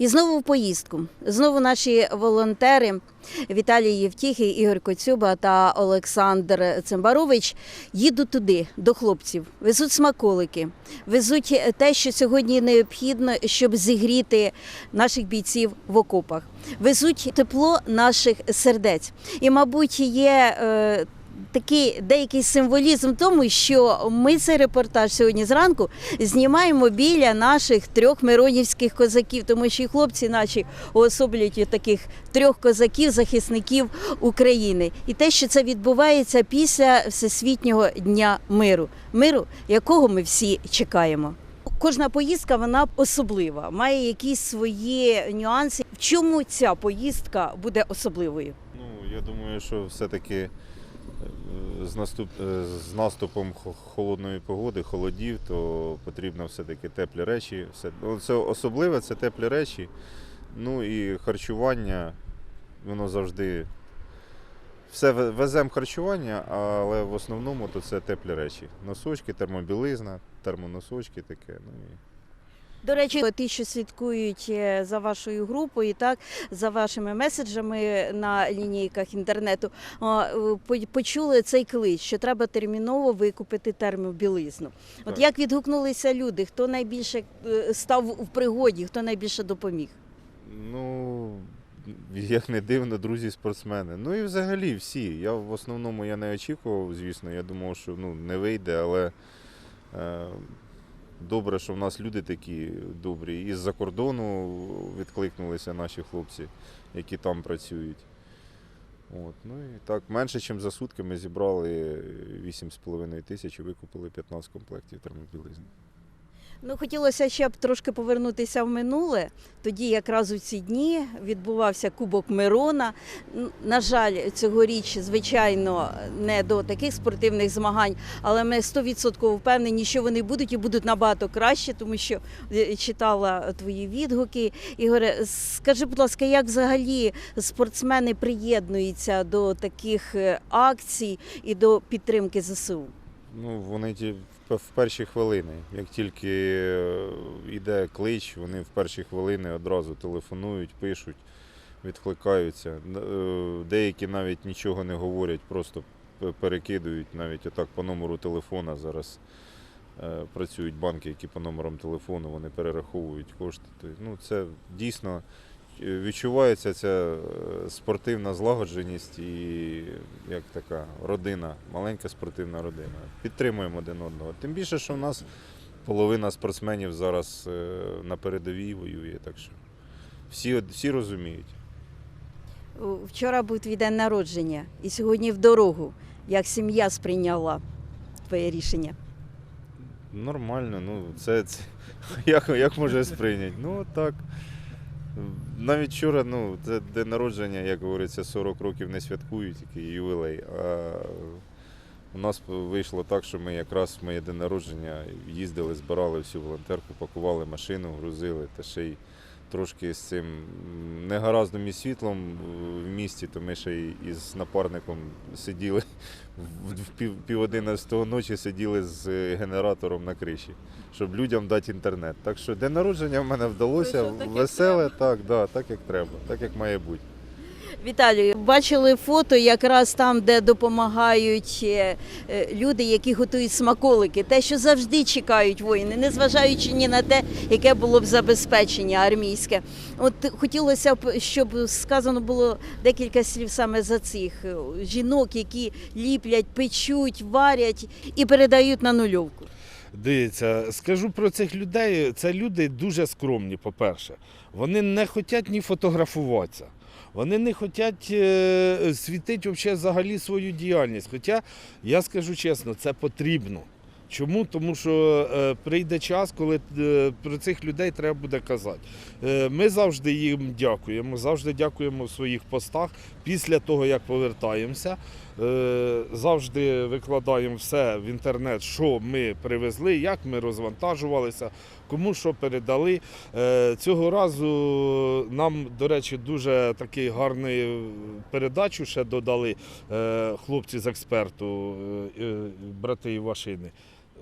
І знову в поїздку. Знову наші волонтери Віталій Євтіхий, Ігор Коцюба та Олександр Цимбарович їдуть туди, до хлопців, везуть смаколики, везуть те, що сьогодні необхідно, щоб зігріти наших бійців в окопах, везуть тепло наших сердець. І, мабуть, є. Такий деякий символізм в тому, що ми цей репортаж сьогодні зранку знімаємо біля наших трьох миронівських козаків, тому що і хлопці наші уособлюють таких трьох козаків, захисників України. І те, що це відбувається після Всесвітнього дня миру, миру, якого ми всі чекаємо. Кожна поїздка вона особлива, має якісь свої нюанси. В чому ця поїздка буде особливою? Ну, я думаю, що все-таки е, з, наступ... е, з наступом холодної погоди, холодів, то потрібно все-таки теплі речі. Все... ну, Це особливе, це теплі речі. Ну і харчування, воно завжди. Все веземо харчування, але в основному то це теплі речі. Носочки, термобілизна, термоносочки таке. Ну, і... До речі, ті, що слідкують е, за вашою групою, так за вашими меседжами на лінійках інтернету, почули цей клич, що треба терміново викупити термобілизну. От як відгукнулися люди? Хто найбільше е, став в пригоді, хто найбільше допоміг? Ну, як не дивно, друзі спортсмени. Ну і взагалі всі. Я в основному я не очікував, звісно. Я думав, що ну, не вийде, але е, добре, що в нас люди такі добрі. І з-за кордону відкликнулися наші хлопці, які там працюють. От, ну і так, менше, ніж за сутки ми зібрали 8,5 тисяч і викупили 15 комплектів термобілизни. Ну, хотілося ще б трошки повернутися в минуле. Тоді якраз у ці дні відбувався Кубок Мирона. На жаль, цьогоріч, звичайно, не до таких спортивних змагань, але ми 100% впевнені, що вони будуть і будуть набагато краще, тому що е, читала твої відгуки. Ігоре, скажи, будь ласка, як взагалі спортсмени приєднуються до таких е, акцій і до підтримки ЗСУ? Ну, вони ті в перші хвилини. Як тільки е, йде клич, вони в перші хвилини одразу телефонують, пишуть, відкликаються. Е, Деякі навіть нічого не говорять, просто перекидують навіть отак по номеру телефона зараз. е, Працюють банки, які по номерам телефону вони перераховують кошти. Ну, це дійсно відчувається ця е, спортивна злагодженість і як така родина, маленька спортивна родина. Підтримуємо один одного. Тим більше, що в нас половина спортсменів зараз е, на передовій воює, так що всі, всі розуміють. Вчора був твій день народження, і сьогодні в дорогу. Як сім'я сприйняла твоє рішення? Нормально, ну це, це як, як може сприйняти? Ну так. Навіть вчора, ну, це день народження, як говориться, 40 років не святкують, який ювілей. А у нас вийшло так, що ми якраз в моє день народження їздили, збирали всю волонтерку, пакували машину, грузили та ще й трошки з цим негаразним і світлом в місті, то ми ще й із напарником сиділи в пів, пів одинадцятого ночі сиділи з е, генератором на криші, щоб людям дати інтернет. Так що день народження в мене вдалося веселе, так, да, так як треба, так як має бути. Віталію, бачили фото якраз там, де допомагають е, е, люди, які готують смаколики, те, що завжди чекають воїни, незважаючи ні на те, яке було б забезпечення армійське. От хотілося б, щоб сказано було декілька слів саме за цих е, жінок, які ліплять, печуть, варять і передають на нульовку. Дивіться, скажу про цих людей. Це люди дуже скромні, по-перше. Вони не хочуть ні фотографуватися. Вони не хочуть е, світити взагалі свою діяльність. Хоча, я скажу чесно, це потрібно. Чому? Тому що е, прийде час, коли е, про цих людей треба буде казати. Ми завжди їм дякуємо, завжди дякуємо в своїх постах після того, як повертаємося. Е, завжди викладаємо все в інтернет, що ми привезли, як ми розвантажувалися, кому що передали. Е, цього разу нам, до речі, дуже такий гарний передачу ще додали е, хлопці з експерту, брати Івашини.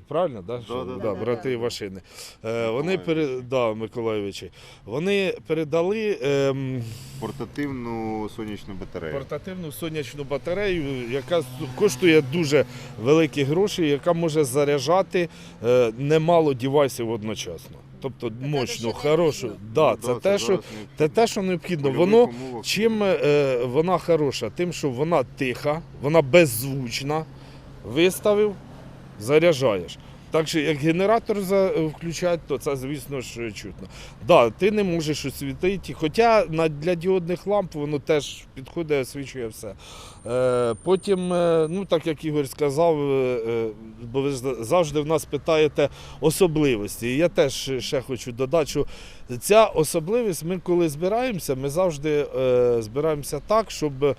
Правильно? Да? Що- да, да, да. брати Да, да. Е, вони пере... да, Миколаєвичі. Вони передали ем, Портативну сонячну батарею. портативну сонячну батарею, яка коштує дуже великі гроші, яка може заряджати е, немало девайсів одночасно. Тобто мощну, що хорошу. необхідно. Да, Ну, це да, те, що, зараз те, те, що необхідно. Воно умовах. Чим е, вона хороша? Тим, що вона тиха, вона беззвучна. Виставив, заряджаєш. Так що як генератор за, включати, то це, звісно ж, чутно. Да, ти не можеш освітити, хоча для діодних ламп воно теж підходить, освічує все. Е, потім, е, ну так як Ігор сказав, е, е, бо ви завжди в нас питаєте особливості. Я теж ще хочу додати, що ця особливість, ми коли збираємося, ми завжди е, збираємося так, щоб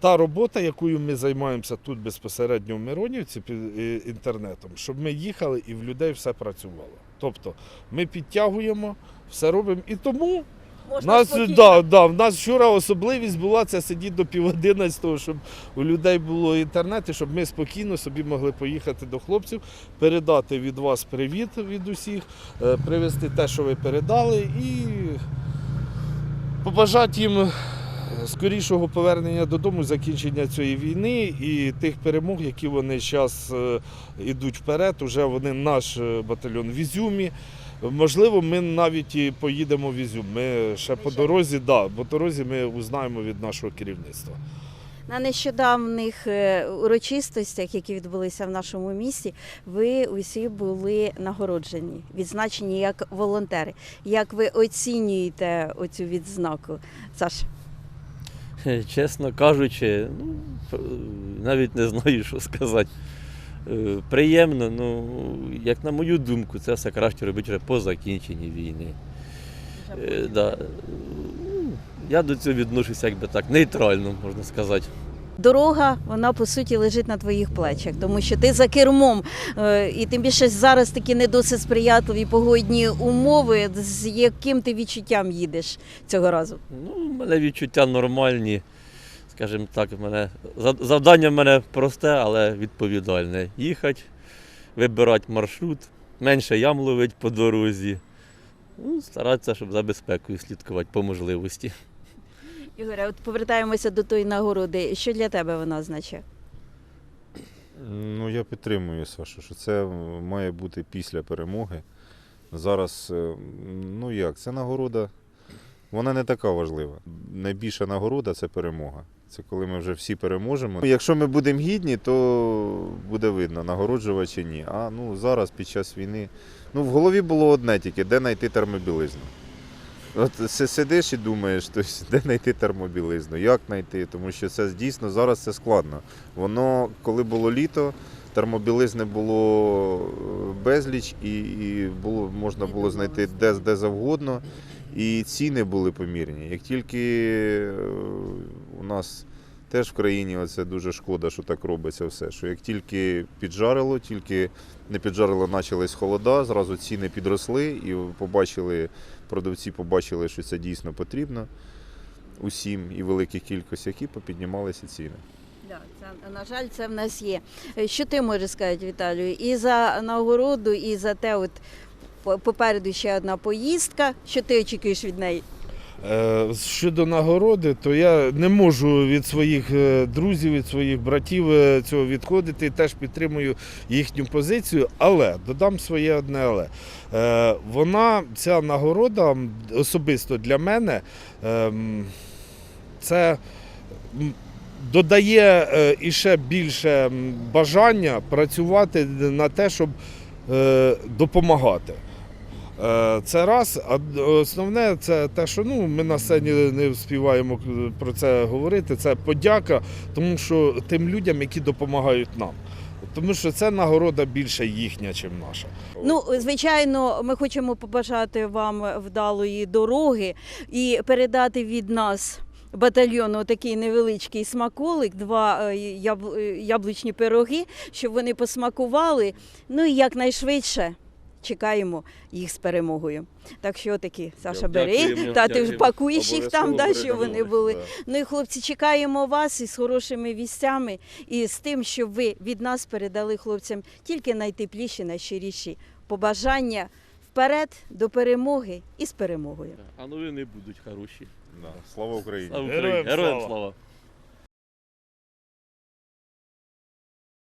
та робота, якою ми займаємося тут безпосередньо в Миронівці під е, інтернетом, щоб ми їхали і в людей все працювало. Тобто ми підтягуємо, все робимо. І тому Можна нас, спокійно. да, да, в нас вчора особливість була це сидіти до пів одинадцятого, щоб у людей було інтернет, і щоб ми спокійно собі могли поїхати до хлопців, передати від вас привіт від усіх, е, привезти те, що ви передали, і побажати їм скорішого повернення додому, закінчення цієї війни і тих перемог, які вони зараз йдуть вперед. Уже вони наш е, батальйон в Ізюмі. Можливо, ми навіть і поїдемо в Ізюм. Ми ще по дорозі, да, по дорозі ми узнаємо від нашого керівництва. На нещодавних е, урочистостях, які відбулися в нашому місті, ви усі були нагороджені, відзначені як волонтери. Як ви оцінюєте оцю відзнаку? Саш, Чесно кажучи, ну, навіть не знаю, що сказати. Е, Приємно, ну, як на мою думку, це все краще робити вже по закінченні війни. Е, Да. Ну, Я до цього відношуся якби так нейтрально, можна сказати. Дорога, вона по суті лежить на твоїх плечах, тому що ти за кермом, е, і тим більше зараз такі не досить сприятливі погодні умови. З яким ти відчуттям їдеш цього разу? Ну, у мене відчуття нормальні. Скажімо так, в мене завдання в мене просте, але відповідальне. Їхати, вибирати маршрут, менше ям ловити по дорозі. Ну, старатися, щоб за безпекою слідкувати по можливості. Ігоре, от повертаємося до тої нагороди. Що для тебе вона означає? Ну, я підтримую Сашу, що це має бути після перемоги. Зараз, е, ну як, це нагорода, вона не така важлива. Найбільша нагорода це перемога. Це коли ми вже всі переможемо. Якщо ми будемо гідні, то буде видно, нагороджувати чи ні. А ну зараз під час війни. Ну, в голові було одне тільки, де знайти термобілизну. От сидиш і думаєш, тобто, де знайти термобілизну, як знайти, тому що це дійсно зараз це складно. Воно, коли було літо, термобілизни було е, безліч, і, і було, можна було знайти де, де завгодно, і ціни були помірні. Як тільки е, у нас теж в країні оце дуже шкода, що так робиться все. Що як тільки піджарило, тільки не піджарило, почались холода, зразу ціни підросли, і побачили, продавці побачили, що це дійсно потрібно усім і великих кількостях, і попіднімалися ціни. Це, на жаль, це в нас є. Е, Що ти можеш сказати, Віталію? І за нагороду, і за те, от попереду ще одна поїздка. Що ти очікуєш від неї? Е, Щодо нагороди, то я не можу від своїх е, друзів, від своїх братів е, цього відходити. і Теж підтримую їхню позицію, але додам своє одне але. Вона, ця нагорода, особисто для мене, ем, це додає іще більше бажання працювати на те, щоб допомагати. Е, Це раз, а основне це те, що ну, ми на сцені не співаємо про це говорити. Це подяка, тому що тим людям, які допомагають нам. Тому що це нагорода більше їхня, ніж наша. Ну, звичайно, ми хочемо побажати вам вдалої дороги і передати від нас. Батальйону такий невеличкий смаколик, два е, е, яблучні пироги, щоб вони посмакували. Ну і якнайшвидше чекаємо їх з перемогою. Так що таки, Саша, бери, дякуємо, та ти ж пакуєш їх там, да, що вони були. Да. Ну і хлопці, чекаємо вас із хорошими вістями і з тим, щоб ви від нас передали хлопцям тільки найтепліші, найщиріші побажання вперед до перемоги і з перемогою. А новини будуть хороші. Да. Слава Україні! Слава Україні! Героям слава! слава!